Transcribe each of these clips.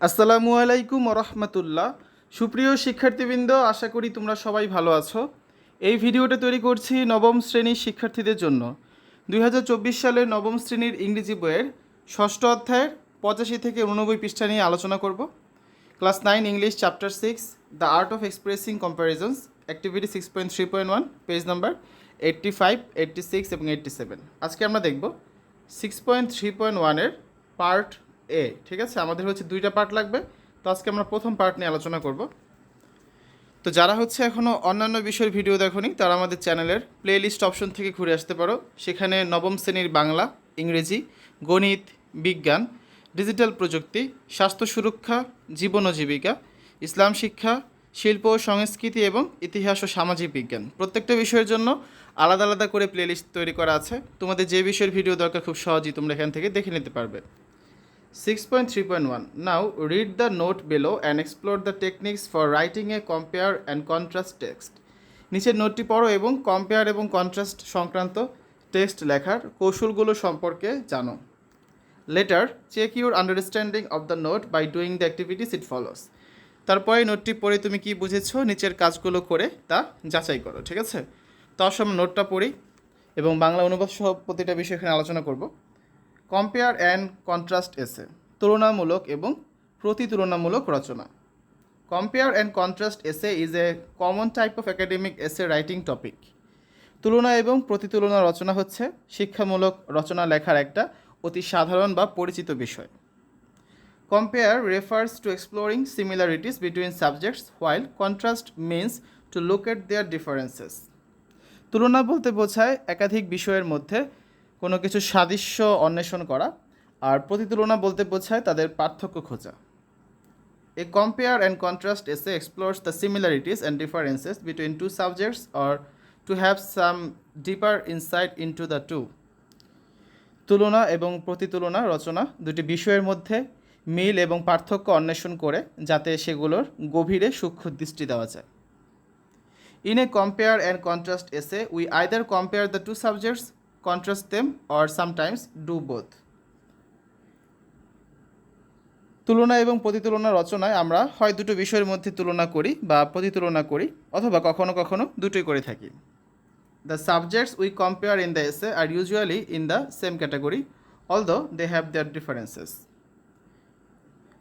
আসসালামু আলাইকুম রহমতুল্লাহ। সুপ্রিয় শিক্ষার্থীবৃন্দ, আশা করি তোমরা সবাই ভালো আছো। এই ভিডিওটা তৈরি করছি নবম শ্রেণির শিক্ষার্থীদের জন্য। দুই হাজার চব্বিশ সালের নবম শ্রেণির ইংরেজি বইয়ের ষষ্ঠ অধ্যায়ের পঁচাশি থেকে উননব্বই পৃষ্ঠা নিয়ে আলোচনা করব। Class nine, English, chapter six, the art of expressing comparisons activity six point three point one, page number eighty five, eighty six এবং এইট্টি সেভেন। আজকে আমরা দেখব সিক্স পয়েন্ট থ্রি পয়েন্ট ওয়ানের পার্ট এ ঠিক আছে? আমাদের হচ্ছে দুইটা পার্ট লাগবে। তো আজকে আমরা প্রথম পার্ট নিয়ে আলোচনা করব। তো যারা হচ্ছে এখনও অন্যান্য বিষয়ের ভিডিও দেখোনি, তারা আমাদের চ্যানেলের প্লেলিস্ট অপশন থেকে ঘুরে আসতে পারো। সেখানে নবম শ্রেণির বাংলা, ইংরেজি, গণিত, বিজ্ঞান ডিজিটাল প্রযুক্তি, স্বাস্থ্য সুরক্ষা, জীবন ও জীবিকা, ইসলাম শিক্ষা, শিল্প সংস্কৃতি এবং ইতিহাস ও সামাজিক বিজ্ঞান। প্রত্যেকটা বিষয়ের জন্য আলাদা আলাদা করে প্লেলিস্ট তৈরি করা আছে। তোমাদের যে বিষয়ের ভিডিও দরকার খুব সহজেই তোমরা এখান থেকে দেখে নিতে পারবে। 6.3.1 Now, read the note below and explore the techniques for writing a compare and contrast text. নিচের নোটটি পড়ো এবং কম্পেয়ার এবং কন্ট্রাস্ট সংক্রান্ত টেক্সট লেখার কৌশলগুলো সম্পর্কে জানো। Later check your understanding of the note by doing the activities it follows তারপরে নোটটি পড়ে তুমি কি বুঝেছ, নিচের কাজগুলো করে তা যাচাই করো, ঠিক আছে? তার আমরা নোটটা পড়ি এবং বাংলা অনুবাদ সহ প্রতিটা বিষয় এখানে আলোচনা করব। কম্পেয়ার অ্যান্ড কন্ট্রাস্ট এসে তুলনামূলক এবং প্রতিতুলনামূলক রচনা। Compare and contrast essay is a common type of academic essay writing topic তুলনা এবং প্রতিতুলনা রচনা হচ্ছে শিক্ষামূলক রচনা লেখার একটা অতি সাধারণ বা পরিচিত বিষয়। Compare refers to exploring similarities between subjects while contrast means to look at their differences তুলনা বলতে বোঝায় একাধিক বিষয়ের মধ্যে কোনো কিছু সাদৃশ্য অন্বেষণ করা আর প্রতিতুলনা বলতে বোঝায় তাদের পার্থক্য খোঁজা। A compare and contrast essay explores the similarities and differences between two subjects or to have some deeper insight into the two তুলনা এবং প্রতিতুলনা রচনা দুটি বিষয়ের মধ্যে মিল এবং পার্থক্য অন্বেষণ করে যাতে সেগুলোর গভীরে সূক্ষ্ম দৃষ্টি দেওয়া যায়। In a compare and contrast essay, we either compare the two subjects, contrast them, or sometimes do both. তুলনা এবং প্রতিতুলনা রচনায় আমরা হয় দুটো বিষয়ের মধ্যে তুলনা করি বা প্রতিতুলনা করি অথবা কখনো কখনো দুটোই করে থাকি। The subjects we compare in the essay are usually in the same category although they have their differences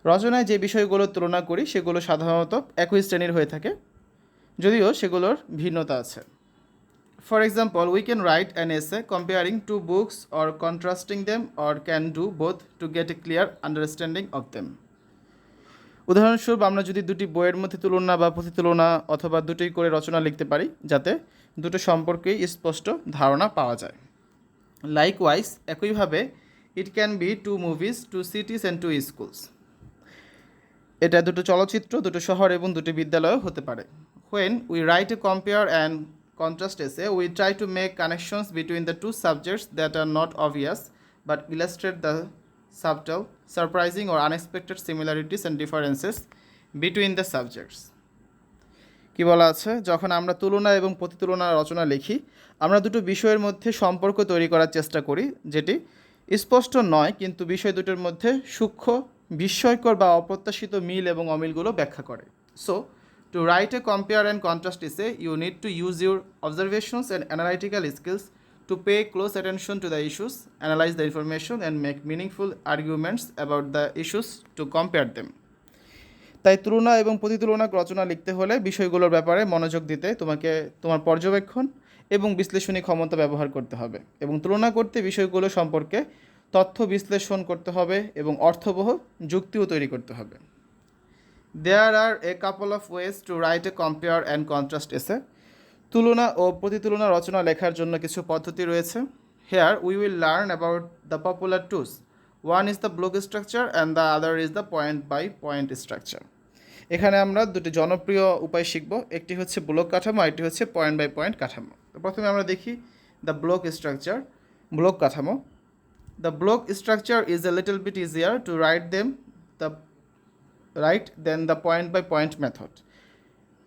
রচনায় যে বিষয়গুলো তুলনা করি সেগুলো সাধারণত একই শ্রেণির হয়ে থাকে যদিও সেগুলোর ভিন্নতা আছে। For example we can write an essay comparing two books or contrasting them or can do both to get a clear understanding of them উদাহরণস্বরূপ, আমরা যদি দুটি বইয়ের মধ্যে তুলনা বা প্রতিতুলনা অথবা দুটোই করে রচনা লিখতে পারি, যাতে দুটো সম্পর্কেই স্পষ্ট ধারণা পাওয়া যায়। লাইক ওয়াইজ একইভাবে it can be two movies two cities and two schools এটা দুটো চলচ্চিত্র, দুটো শহর এবং দুটি বিদ্যালয় হতে পারে। When we write a compare and contrast essay, we try to make connections between the two subjects that are not obvious but illustrate the subtle, surprising, or unexpected similarities and differences between the subjects. কি বলা আছে যখন আমরা তুলনা এবং প্রতিতুলনা রচনা লিখি আমরা দুটো বিষয়ের মধ্যে সম্পর্ক তৈরি করার চেষ্টা করি যেটি স্পষ্ট নয় কিন্তু বিষয় দুটোর মধ্যে সূক্ষ্ম বিস্ময়কর বা অপ্রত্যাশিত মিল এবং অমিলগুলো ব্যাখ্যা করে so To write a compare and contrast essay, you need to use your observations and analytical skills to pay close attention to the issues, analyze the information, and make meaningful arguments about the issues to compare them. তাই তুলনা এবং প্রতিতুলনা রচনা লিখতে হলে বিষয়গুলোর ব্যাপারে মনোযোগ দিতে তোমাকে তোমার পর্যবেক্ষণ এবং বিশ্লেষণী ক্ষমতা ব্যবহার করতে হবে এবং তুলনা করতে বিষয়গুলো সম্পর্কে তথ্য বিশ্লেষণ করতে হবে এবং অর্থবহ যুক্তিও তৈরি করতে হবে there are a couple of ways to write a compare and contrast essay তুলনা ও প্রতিতুলনা রচনা লেখার জন্য কিছু পদ্ধতি রয়েছে। Here we will learn about the popular twos one is the block structure and the other is the point by point structure এখানে আমরা দুটি জনপ্রিয় উপায় শিখব। একটি হচ্ছে ব্লক কাঠামো একটি হচ্ছে পয়েন্ট বাই পয়েন্ট কাঠামো। প্রথমে আমরা দেখি দ্য ব্লক স্ট্রাকচার ব্লক কাঠামো। The block structure is a little bit easier to write them the write than the point by point method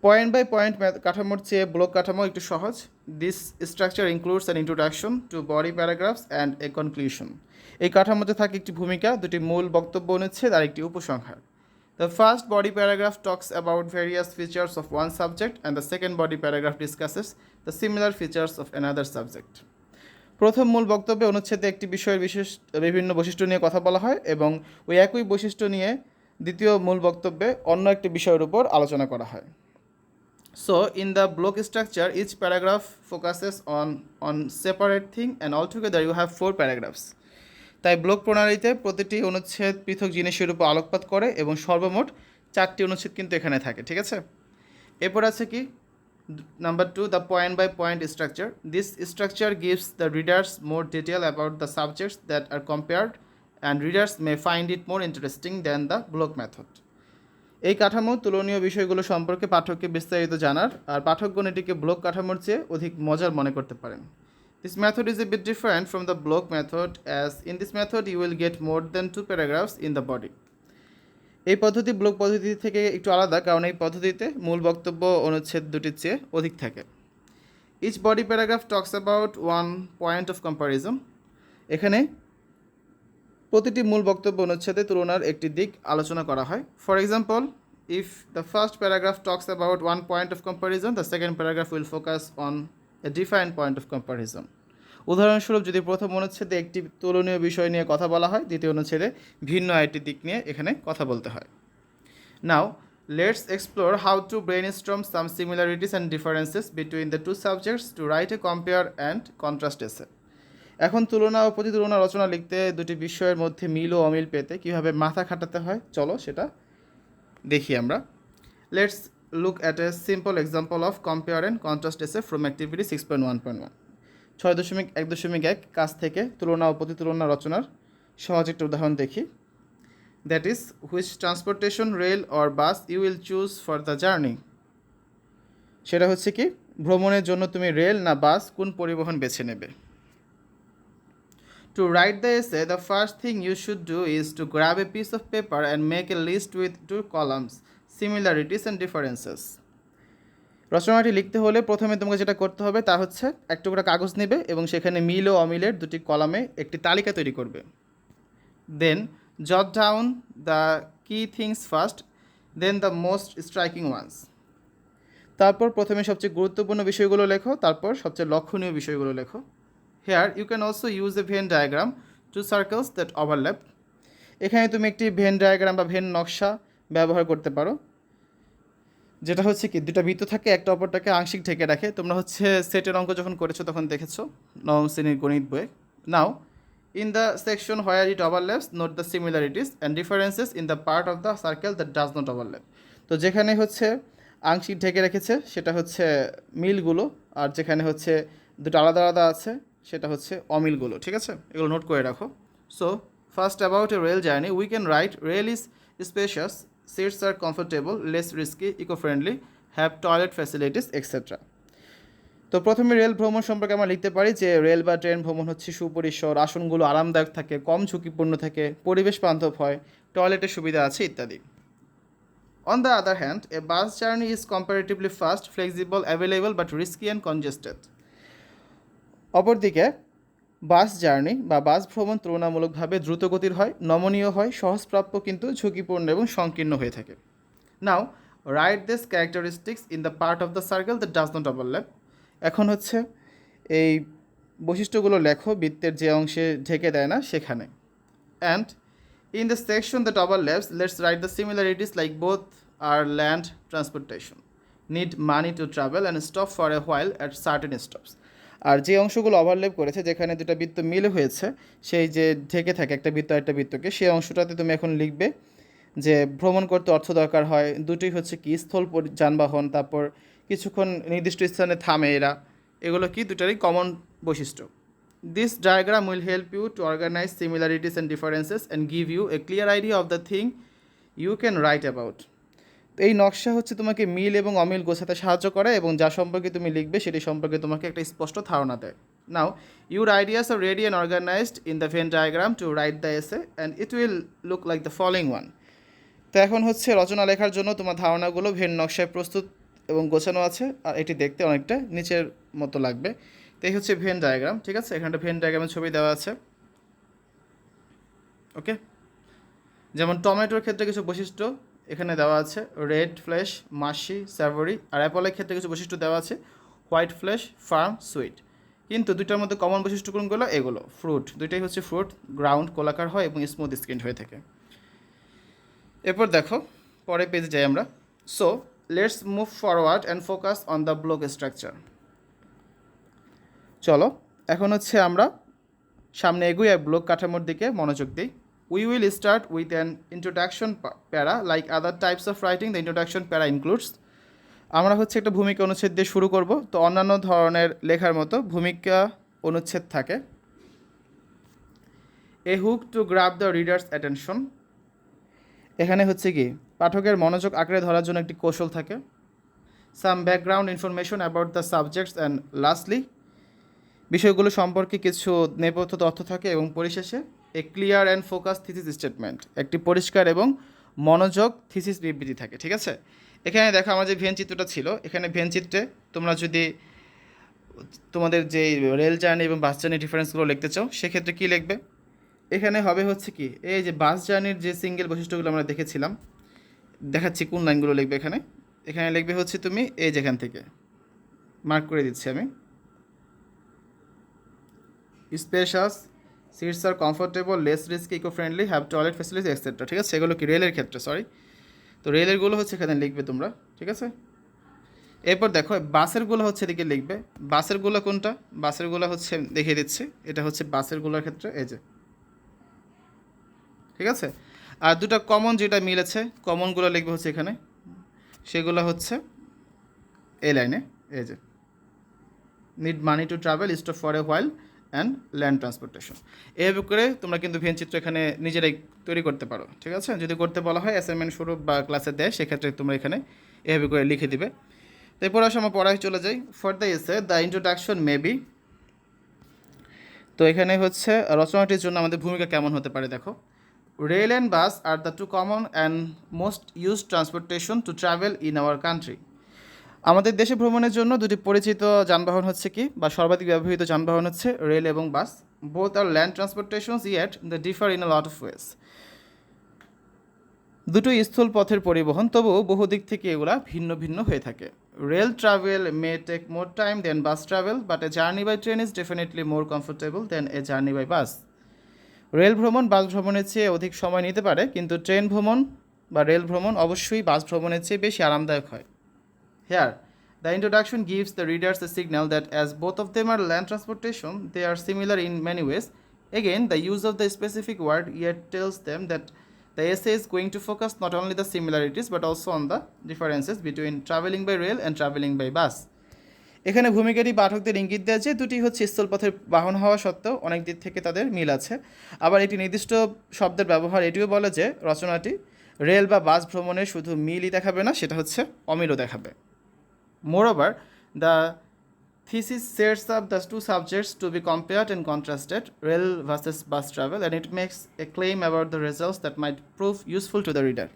point by point কাঠামোর চেয়ে ব্লক কাঠামো একটু সহজ। This structure includes an introduction two body paragraphs and a conclusion এই কাঠামোতে থাকে একটি ভূমিকা দুটি মূল বক্তব্য অনুচ্ছেদ আর একটি উপসংহার। The first body paragraph talks about various features of one subject, and the second body paragraph discusses the similar features of another subject. প্রথম মূল বক্তব্যে অনুচ্ছেদে একটি বিষয়ের বিশেষ বিভিন্ন বৈশিষ্ট্য নিয়ে কথা বলা হয় এবং ওই একই বৈশিষ্ট্য নিয়ে দ্বিতীয় মূল বক্তব্যে অন্য একটি বিষয়ের উপর আলোচনা করা হয়। So, in the block structure, each paragraph focuses on on separate thing, and altogether you have four paragraphs তাই ব্লক প্রণালীতে প্রতিটি অনুচ্ছেদ পৃথক জিনিসের উপর আলোকপাত করে এবং সর্বমোট চারটি অনুচ্ছেদ কিন্তু এখানে থাকে ঠিক আছে? এরপর আছে কি? Number two the point by point structure this structure gives the readers more detail about the subjects that are compared and readers may find it more interesting than the block method এই কাঠামো তুলনীয় বিষয়গুলো সম্পর্কে পাঠককে বিস্তারিত জানার আর পাঠকগণ এটিকে block কাঠামোর চেয়ে অধিক মজার মনে করতে পারেন। This method is a bit different from the block method as in this method you will get more than two paragraphs in the body এই পদ্ধতি ব্লক পদ্ধতি থেকে একটু আলাদা কারণ এই পদ্ধতিতে মূল বক্তব্য অনুচ্ছেদ দুটির চেয়ে অধিক থাকে। Each body paragraph talks about one point of comparison এখানে প্রতিটি মূল বক্তব্য অনুচ্ছেদে তুলনার একটি দিক আলোচনা করা হয়। For example if the first paragraph talks about one point of comparison the second paragraph will focus on a different point of comparison উদাহরণস্বরূপ, যদি প্রথম অনুচ্ছেদে একটি তুলনীয় বিষয় নিয়ে কথা বলা হয়, দ্বিতীয় অনুচ্ছেদে ভিন্ন আরেকটি দিক নিয়ে এখানে কথা বলতে হয়। Now let's explore how to brainstorm some similarities and differences between the two subjects to write a compare and contrast essay এখন তুলনা ও প্রতিতুলনা রচনা লিখতে দুটি বিষয়ের মধ্যে মিল ও অমিল পেতে কীভাবে মাথা খাটাতে হয়? চলো সেটা দেখি আমরা। Let's look at a simple example of compare and contrast essay from activity six point one point one ছয় দশমিক এক দশমিক এক কাজ থেকে তুলনা ও প্রতিতুলনা রচনার সহজ একটা উদাহরণ দেখি। That is which transportation rail or bus you will choose for the journey সেটা হচ্ছে কি, ভ্রমণের জন্য তুমি রেল না বাস কোন পরিবহন বেছে নেবে? To write the essay, the first thing you should do is to grab a piece of paper and make a list with two columns, similarities and differences. রচনাটি লিখতে হলে প্রথমে তোমাকে যেটা করতে হবে তা হচ্ছে এক টুকরা কাগজ নেবে এবং সেখানে মিল ও অমিলের দুটি কলামে একটি তালিকা তৈরি করবে। Then jot down the key things first then the most striking ones তারপর প্রথমে সবচেয়ে গুরুত্বপূর্ণ বিষয়গুলো লেখো তারপর সবচেয়ে লক্ষণীয় বিষয়গুলো লেখো। Here you can also use a Venn diagram two circles that overlap এখানে তুমি একটি ভেন ডায়াগ্রাম বা ভেন নকশা ব্যবহার করতে পারো। যেটা হচ্ছে কি দুটা বৃত্ত থাকে, একটা অপরটাকে আংশিক ঢেকে রাখে। তোমরা হচ্ছে সেটের অঙ্ক যখন করেছ তখন দেখেছ, নবম শ্রেণির গণিত বইয়ে now in the section where it overlaps note the similarities and differences in the part of the circle that does not overlap তো যেখানে হচ্ছে আংশিক ঢেকে রেখেছে, সেটা হচ্ছে মিলগুলো, আর যেখানে হচ্ছে দুটো আলাদা আলাদা আছে সেটা হচ্ছে অমিলগুলো ঠিক আছে? এগুলো নোট করে রাখো। So first about a rail journey we can write rail is spacious seats are comfortable less risky eco friendly have toilet facilities etcetera তো প্রথমে রেল ভ্রমণ সম্পর্কে আমরা লিখতে পারি যে রেল বা ট্রেন ভ্রমণ হচ্ছে সুপরিসর আসনগুলো আরামদায়ক থাকে কম ঝুঁকিপূর্ণ থাকে পরিবেশ বান্ধব হয় টয়লেটের সুবিধা আছে ইত্যাদি। On the other hand a bus journey is comparatively fast, flexible available but risky and congested. অপরদিকে বাস জার্নি বা বাস ভ্রমণ তুলনামূলকভাবে দ্রুতগতির হয় নমনীয় হয় সহজপ্রাপ্য কিন্তু ঝুঁকিপূর্ণ এবং সংকীর্ণ হয়ে থাকে। Now write this characteristics in the part of the circle the does not overlap এখন হচ্ছে এই বৈশিষ্ট্যগুলো লেখো বৃত্তের যে অংশে ঢেকে দেয় না সেখানে। And in the section the that overlaps, let's write the similarities like both are land transportation, need money to travel and stop for a while at certain stops. আর যে অংশগুলো ওভারলেপ করেছে, যেখানে দুটা বৃত্ত মিলে হয়েছে, সেই যে ঢেকে থাকে একটা বৃত্ত একটা বৃত্তকে, সেই অংশটাতে তুমি এখন লিখবে যে ভ্রমণ করতে অর্থ দরকার হয়, দুটোই হচ্ছে কি স্থল যানবাহন, তারপর কিছুক্ষণ নির্দিষ্ট স্থানে থামে এরা, এগুলো কি দুটারই কমন বৈশিষ্ট্য this diagram will help you to organise similarities and differences and give you a clear idea of the thing you can write about. এই নকশা হচ্ছে তোমাকে মিল এবং অমিল গোছাতে সাহায্য করে এবং যা সম্পর্কে তুমি লিখবে সেটি সম্পর্কে তোমাকে একটা স্পষ্ট ধারণা দেয়। Now your ideas are ready and organised in the Venn diagram to write the essay and it will look like the following one তো এখন হচ্ছে রচনা লেখার জন্য তোমার ধারণাগুলো ভেন নকশায় প্রস্তুত এবং গোছানো আছে আর এটি দেখতে অনেকটা নিচের মতো লাগবে। তো এই হচ্ছে ভেন ডায়াগ্রাম ঠিক আছে? এখানটা ভেন ডায়াগ্রামের ছবি দেওয়া আছে। ওকে যেমন টমেটোর ক্ষেত্রে কিছু বৈশিষ্ট্য এখানে দেওয়া আছে রেড ফ্লেশ, মাসি, স্যাভরি আর অ্যাপলের ক্ষেত্রে কিছু বৈশিষ্ট্য দেওয়া আছে, হোয়াইট ফ্লেশ, ফার্ম, সুইট। কিন্তু দুইটার মধ্যে কমন বৈশিষ্ট্য কোনগুলো এগুলো। ফ্রুট। দুইটাই হচ্ছে ফ্রুট, গ্রাউন্ড, কোলাকার হয় এবং স্মুথ স্কিন হয়ে থাকে। এরপর দেখো পরে পেজে যাই আমরা। So let's move forward and focus on the block structure চলো, এখন হচ্ছে আমরা সামনে এগুই আর ব্লক কাঠামোর দিকে মনোযোগ দিই। We will start with an introduction para like other types of writing the introduction para includes আমরা হচ্ছে একটা ভূমিকা অনুচ্ছেদ দিয়ে শুরু করব। তো অন্যান্য ধরনের লেখার মতো ভূমিকা অনুচ্ছেদ থাকে। A hook to grab the readers attention এখানে হচ্ছে কি, পাঠকের মনোযোগ আঁকড়ে ধরার জন্য একটি কৌশল থাকে। Some background information about the subjects and lastly বিষয়গুলো সম্পর্কে কিছু নেপথ্য তথ্য থাকে এবং পরিশেষে a clear and focus thesis statement. একটি পরিষ্কার এবং মনোযোগ থিসিস বিবৃতি থাকে, ঠিক আছে? এখানে দেখো আমার যে ভেন চিত্রটা ছিল, এখানে ভেন চিত্রে তোমরা যদি তোমাদের যে রেল জার্নি এবং বাস জার্নি ডিফারেন্সগুলো লিখতে চাও, সেক্ষেত্রে কী লিখবে? এখানে হবে হচ্ছে কি, এই যে বাস জার্নির যে সিঙ্গেল বৈশিষ্ট্যগুলো আমরা দেখেছিলাম, দেখাচ্ছি কোন লাইনগুলো লিখবে এখানে। এখানে লিখবে হচ্ছে তুমি এই যেখান থেকে। মার্ক করে দিচ্ছি আমি। Spacious seats are comfortable less risk eco friendly have toilet facility etcetera ঠিক আছে? সেগুলো কি রেলের ক্ষেত্রে? সরি তো রেলেরগুলো হচ্ছে এখানে লিখবে তোমরা, ঠিক আছে? এরপর দেখো বাসেরগুলো হচ্ছে এদিকে লিখবে। বাসেরগুলো কোনটা? বাসেরগুলো হচ্ছে, দেখিয়ে দিচ্ছি। এটা হচ্ছে বাসেরগুলোর ক্ষেত্রে, এই যে। ঠিক আছে? আর দুটো কমন যেটা মিলেছে কমনগুলো লিখবে হচ্ছে এখানে। সেগুলো হচ্ছে এই লাইনে, এই যে। Need money to travel stop for a while and land transportation এভাবে করে তোমরা কিন্তু ভেন চিত্র এখানে নিজেরাই তৈরি করতে পারো, ঠিক আছে? যদি করতে বলা হয় অ্যাসাইনমেন্ট স্বরূপ বা ক্লাসে দেয়, সেক্ষেত্রে তোমরা এখানে এভাবে করে লিখে দিবে। এরপর আসে আমার পড়ায় চলে যাই। For the essay the introduction maybe তো এখানে হচ্ছে রচনাটির জন্য আমাদের ভূমিকা কেমন হতে পারে দেখো। Rail and bus are the two common and most use transportation to travel in our country আমাদের দেশে ভ্রমণের জন্য দুটি পরিচিত যানবাহন হচ্ছে কি? বা সর্বাধিক ব্যবহৃত যানবাহন হচ্ছে রেল এবং bus. Both are land transportations yet the differ in a lot of ways দুটোই স্থূল পথের পরিবহন, তবুও বহু দিক থেকে এগুলা ভিন্ন ভিন্ন হয়ে থাকে। Rail travel may take more time than bus travel but a journey by train is definitely more comfortable than a journey by bus rail ভ্রমণ বাস ভ্রমণের চেয়ে অধিক সময় নিতে পারে, কিন্তু ট্রেন ভ্রমণ বা রেল ভ্রমণ অবশ্যই বাস ভ্রমণের চেয়ে বেশি আরামদায়ক হয়। Here, the introduction gives the readers a signal that as both of them are land transportation, they are similar in many ways. Again, the use of the specific word yet tells them that the essay is going to focus not only the similarities but also on the differences between traveling by rail and traveling by bus. এখানে ভূমিকাটি পাঠকদের ইঙ্গিত দেয় যে দুটি হচ্ছে স্থলপথের বাহন হওয়া সত্ত্বেও অনেক দিক থেকে তাদের মিল আছে আবার একটি নির্দিষ্ট শব্দের ব্যবহার এটিও বলে যে রচনাটি রেল বা বাস ভ্রমণে শুধু মিলই দেখাবে না সেটা হচ্ছে অমিলও দেখাবে Moreover, the thesis sets up the two subjects to be compared and contrasted, rail versus bus travel, and it makes a claim about the results that might prove useful to the reader.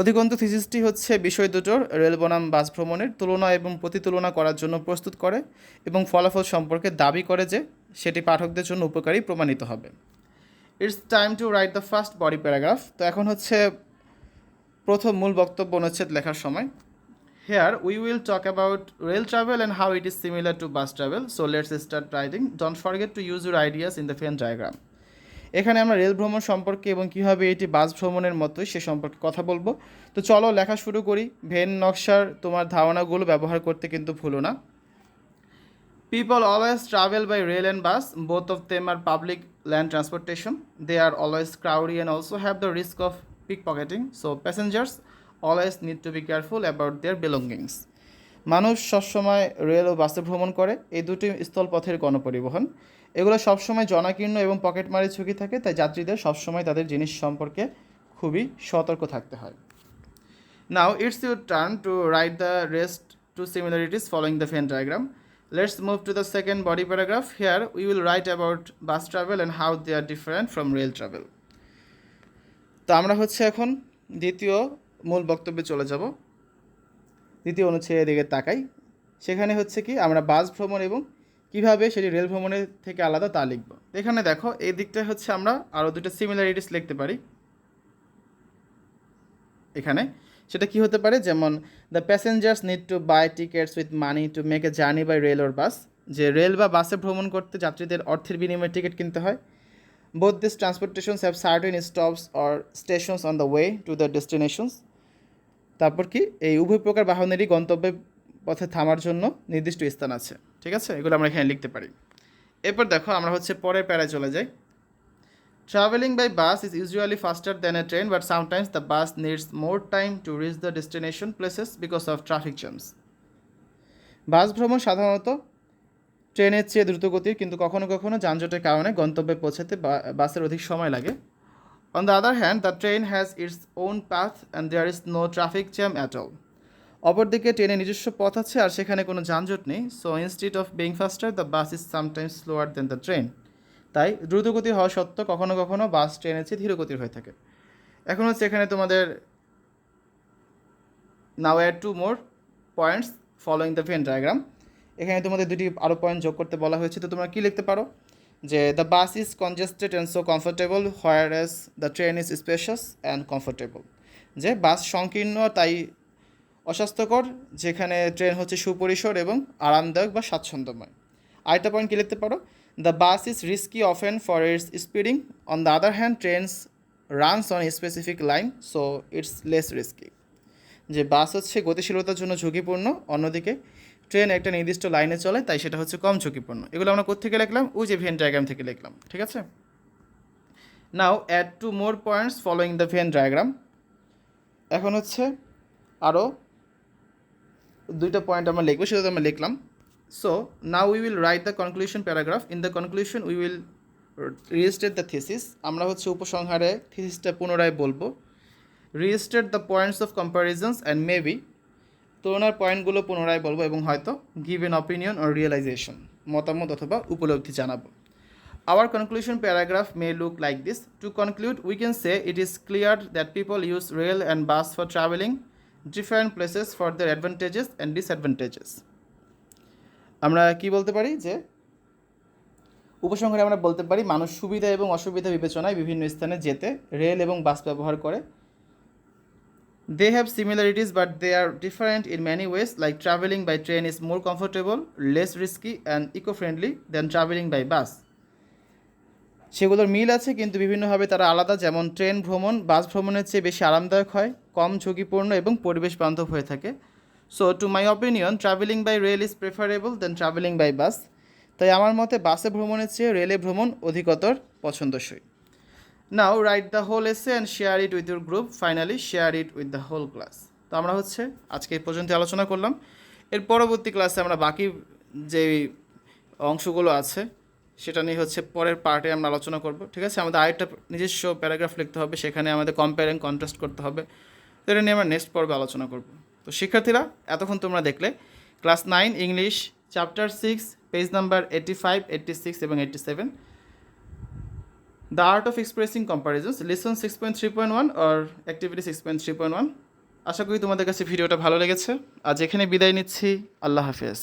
অধিকন্তু থিসিসটি হচ্ছে বিষয় দুটোর rail বনাম বাস ভ্রমণের তুলনা এবং প্রতিতুলনা করার জন্য প্রস্তুত করে এবং ফলাফল সম্পর্কে দাবি করে যে সেটি পাঠকদের জন্য উপকারী প্রমাণিত হবে। It's time to write the first body paragraph তো এখন হচ্ছে প্রথম মূল বক্তব্য অনুচ্ছেদ লেখার সময়। Here we will talk about rail travel and how it is similar to bus travel. So, let's start writing. Don't forget to use your ideas in the Venn diagram. এখানে আমরা রেল ভ্রমণ সম্পর্কে এবং কীভাবে এটি বাস ভ্রমণের মতোই সে সম্পর্কে কথা বলব তো চলো লেখা শুরু করি ভেন নকশার তোমার ধারণাগুলো ব্যবহার করতে কিন্তু ভুলো না people always travel by rail and bus both of them are public land transportation they are always crowdy and also have the risk of pickpocketing so passengers always need to be careful about their belongings মানুষ সবসময় rail ও বাসে ভ্রমণ করে। এই দুটি স্থলপথের গণপরিবহন। এগুলো সবসময় জনাকীর্ণ এবং পকেটমারির ঝুঁকি থাকে, তাই যাত্রীদের সবসময় তাদের জিনিস সম্পর্কে খুবই সতর্ক থাকতে হয়। Now it's your turn to write the rest two similarities following the Venn diagram let's move to the second body paragraph here we will write about bus travel and how they are different from rail travel তো আমরা হচ্ছে এখন দ্বিতীয় মূল বক্তব্যে চলে যাব। দ্বিতীয় অনুচ্ছেদের দিকে তাকাই। সেখানে হচ্ছে কি, আমরা বাস ভ্রমণ এবং কীভাবে সেটি রেল ভ্রমণের থেকে আলাদা তা লিখব। এখানে দেখো, এই দিকটা হচ্ছে আমরা আরও দুটো সিমিলারিটিস লিখতে পারি। এখানে সেটা কি হতে পারে? যেমন the passengers need to buy tickets with money to make a journey by rail or bus যে রেল বা বাসে ভ্রমণ করতে যাত্রীদের অর্থের বিনিময়ে টিকিট কিনতে হয়। Both this transportations have certain stops or stations on the way to the destinations তারপর কি? এই উভয় প্রকার বাহনেরই গন্তব্যে পথে থামার জন্য নির্দিষ্ট স্থান আছে। ঠিক আছে? এগুলো আমরা এখানে লিখতে পারি। এরপর দেখো, আমরা হচ্ছে পরের প্যারায় চলে যাই। Travelling by bus is usually faster than a train but sometimes the bus needs more time to reach the destination places because of traffic jams bus ভ্রমণ সাধারণত ট্রেনের চেয়ে দ্রুতগতির, কিন্তু কখনো কখনো যানজটের কারণে গন্তব্যে পৌঁছাতে বাসের অধিক সময় লাগে। On the other hand the train has its own path and there is no traffic jam at all অপরদিকে ট্রেনের নিজস্ব পথ আছে আর সেখানে কোনো যানজট নেই। So instead of being faster the bus is sometimes slower than the train তাই দ্রুতগতি হওয়া সত্ত্বেও কখনো কখনো বাস ট্রেনের চেয়ে ধীরগতির হয়ে থাকে। এখন হচ্ছে এখানে তোমাদের now add two more points following the Venn diagram এখানে তোমাদের দুটি আরও পয়েন্ট যোগ করতে বলা হয়েছে। তো তোমরা কী লিখতে পারো? যে the bus is congested and so comfortable whereas the train is spacious and comfortable যে বাস সংকীর্ণ তাই অস্বাস্থ্যকর, যেখানে ট্রেন হচ্ছে সুপরিসর এবং আরামদায়ক বা স্বাচ্ছন্দ্যময়। আরেকটা পয়েন্ট কী লিখতে পারো? The bus is risky often for its speeding on the other hand trains runs on specific line so it's less risky যে বাস হচ্ছে গতিশীলতার জন্য ঝুঁকিপূর্ণ, অন্যদিকে ট্রেন একটা নির্দিষ্ট লাইনে চলে, তাই সেটা হচ্ছে কম ঝুঁকিপূর্ণ। এগুলো আমরা কোথেকে লিখলাম? ওই যে ভেন ডায়াগ্রাম থেকে লিখলাম, ঠিক আছে? Now add two more points following the Venn diagram এখন হচ্ছে আরও দুইটা পয়েন্ট আমরা লিখব সেটা তো আমরা লিখলাম। So now we will write the conclusion paragraph in the conclusion we will restate the thesis আমরা হচ্ছে উপসংহারে থিসিসটা পুনরায় বলব। Restate the points of comparisons and maybe তুলনার পয়েন্টগুলো পুনরায় বলব এবং হয়তো give an opinion or realisation মতামত অথবা উপলব্ধি জানাব। Our conclusion paragraph may look like this to conclude we can say it is clear that people use rail and bus for travelling different places for the advantages and disadvantages আমরা কি বলতে পারি? যে উপসংহারে আমরা বলতে পারি, মানুষ সুবিধা এবং অসুবিধা বিবেচনায় বিভিন্ন স্থানে যেতে রেল এবং বাস ব্যবহার করে। They have similarities, but they are different in many ways. Like traveling by train is more comfortable, less risky, and eco friendly than traveling by bus. সেগুলোর মিল আছে কিন্তু বিভিন্নভাবে তারা আলাদা যেমন ট্রেন ভ্রমণ বাস ভ্রমণের চেয়ে বেশি আরামদায়ক হয় কম ঝুঁকিপূর্ণ এবং পরিবেশ বান্ধব হয়ে থাকে so to my opinion travelling by rail is preferable than travelling by bus তাই আমার মতে বাসে ভ্রমণের চেয়ে রেলে ভ্রমণ অধিকতর পছন্দসই now write the whole essay and share it with your group finally share it with the whole class তো আমরা হচ্ছে আজকে এই পর্যন্ত আলোচনা করলাম। এর পরবর্তী ক্লাসে আমরা বাকি যে অংশগুলো আছে, সেটা নিয়ে হচ্ছে পরের পার্টে আমরা আলোচনা করব। ঠিক আছে? আমাদের আরেকটা নিজস্ব প্যারাগ্রাফ লিখতে হবে। সেখানে আমাদের কম্পেয়ার অ্যান্ড কন্ট্রাস্ট করতে হবে। তো এটা নিয়ে আমরা নেক্সট পর্বে আলোচনা করব। তো শিক্ষার্থীরা, এতক্ষণ তোমরা দেখলে class nine English chapter six page number eighty five eighty six এবং eighty seven the art of expressing comparisons lesson six point three point one R activity six point three point one আশা করি তোমাদের কাছে ভিডিওটা ভালো লেগেছে। আজ এখানে বিদায় নিচ্ছি। আল্লাহ হাফেজ।